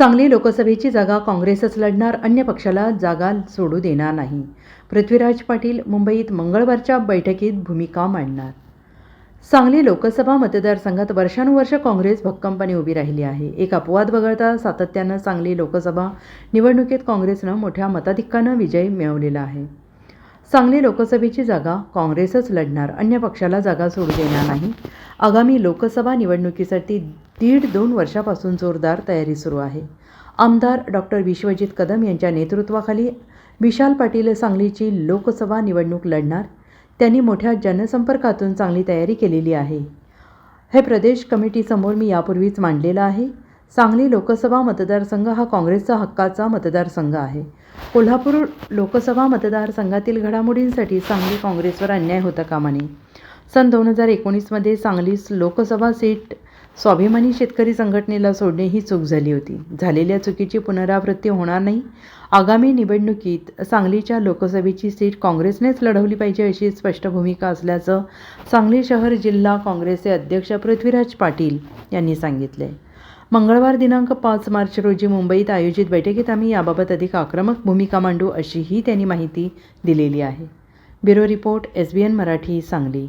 सांगली लोकसभेची जागा काँग्रेसच लढणार अन्य पक्षाला जागा सोडू देणार नाही. पृथ्वीराज पाटील मुंबईत मंगळवारच्या बैठकीत भूमिका मांडणार. सांगली लोकसभा मतदारसंघात वर्षानुवर्ष काँग्रेस भक्कमपणे उभी राहिली आहे. एक अपवाद वगळता सातत्यानं सांगली लोकसभा निवडणुकीत काँग्रेसनं मोठ्या मताधिक्कानं विजय मिळवलेला आहे. सांगली लोकसभेची जागा काँग्रेसच लढणार अन्य पक्षाला जागा सोडू देणार नाही. आगामी लोकसभा निवडणुकीसाठी दीड दोन वर्षापासून जोरदार तयारी सुरू आहे. आमदार डॉक्टर विश्वजित कदम यांच्या नेतृत्वाखाली विशाल पाटील सांगलीची लोकसभा निवडणूक लढणार. त्यांनी मोठ्या जनसंपर्कातून चांगली तयारी केलेली आहे. हे प्रदेश कमिटीसमोर मी यापूर्वीच मांडलेलं आहे. सांगली लोकसभा मतदारसंघ हा काँग्रेसचा हक्काचा मतदारसंघ आहे. कोल्हापूर लोकसभा मतदारसंघातील घडामोडींसाठी सांगली काँग्रेसवर अन्याय होता कामा नये. सन दोन हजार एकोणीसमध्ये सांगलीस लोकसभा सीट स्वाभिमानी शेतकरी संघटनेला सोडणे ही चूक झाली होती. झालेल्या चुकीची पुनरावृत्ती होणार नाही. आगामी निवडणुकीत सांगलीच्या लोकसभेची सीट काँग्रेसनेच लढवली पाहिजे अशी स्पष्ट भूमिका असल्याचं सांगली शहर जिल्हा काँग्रेसचे अध्यक्ष पृथ्वीराज पाटील यांनी सांगितले. मंगळवार दिनांक पाच मार्च रोजी मुंबईत आयोजित बैठकीत आम्ही याबाबत अधिक आक्रमक भूमिका मांडू अशीही त्यांनी माहिती दिलेली आहे. Bureau report S B N Marathi Sangli.